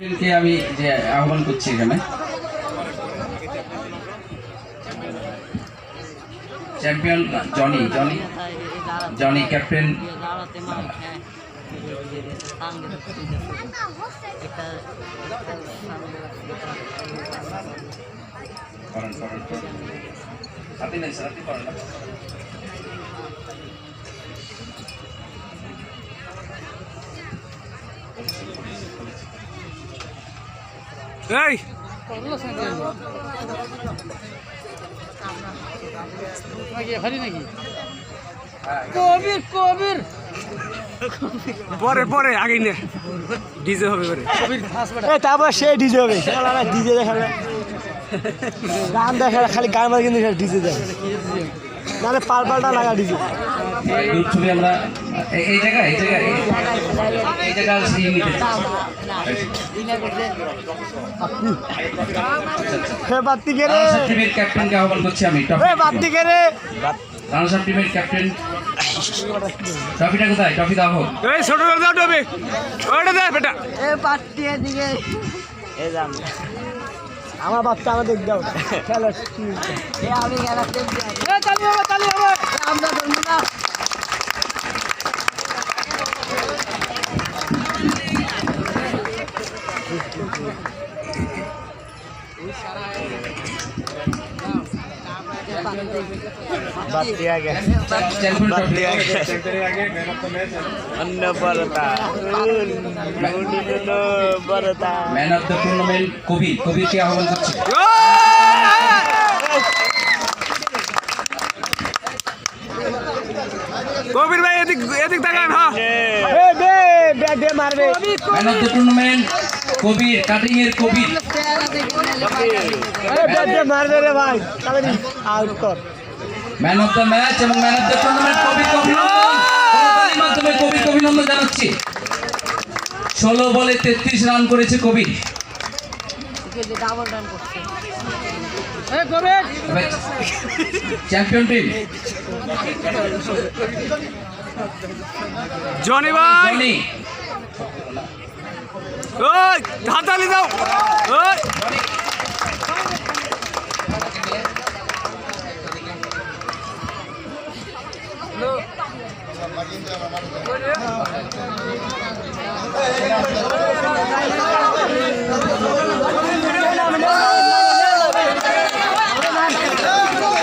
কে আমি যে আহ্বান করছি এখানে? Champion Johnny Johnny Johnny captain হাতে নেই স্যার এই। কবির কবির। পরে পরে আগে নে। ডিজে হবে পরে। তারপর সে ডিজে হবে। ডিজে দেখাবে গান দেখালে খালি গান মার কিন্তু ডিজে দেয় নাহলে পাল পাল্টা লাগা ছবি আমরা এই- এই জায়গায় এই জায়গায় এই- এই জায়গায় নিতে হে বাত্তি কে রে রানাসাব টিমের ক্যাপ্টেনকে আহ্বান করছি আমি টপ- বাত্তি কে রে। রানাসাব টিমের ক্যাপ্টেন ট্রফিটা কোথায়? ট্রফি দাও। এই ছোট দাও ডবে ওটা দে বেটা। এ বাত্তি এদিকে। এ যান আমার বাচ্চা আমাদের দাও। খেলো। আমি টুর্নামেন্ট কবির কবিরকে আহ্বান করছি এদিক এদিক তাকান হ্যাঁ। এ দে ব্যাট দিয়ে মারবে। Man of the tournament Kabir cutting এর কবির আরে ব্যাট দিয়ে মারবে রে ভাই। আউট কর। ম্যান অফ দ্য ম্যাচ এবং man of the tournament Kabir অভিনন্দন মাধ্যমে কবির অভিনন্দন জানাচ্ছি। ষোলো বলে তেত্রিশ রান করেছে কবির চ্যাম্পিয়ন টিম জনি ভাই। ওই হাতালি দাও। ওই।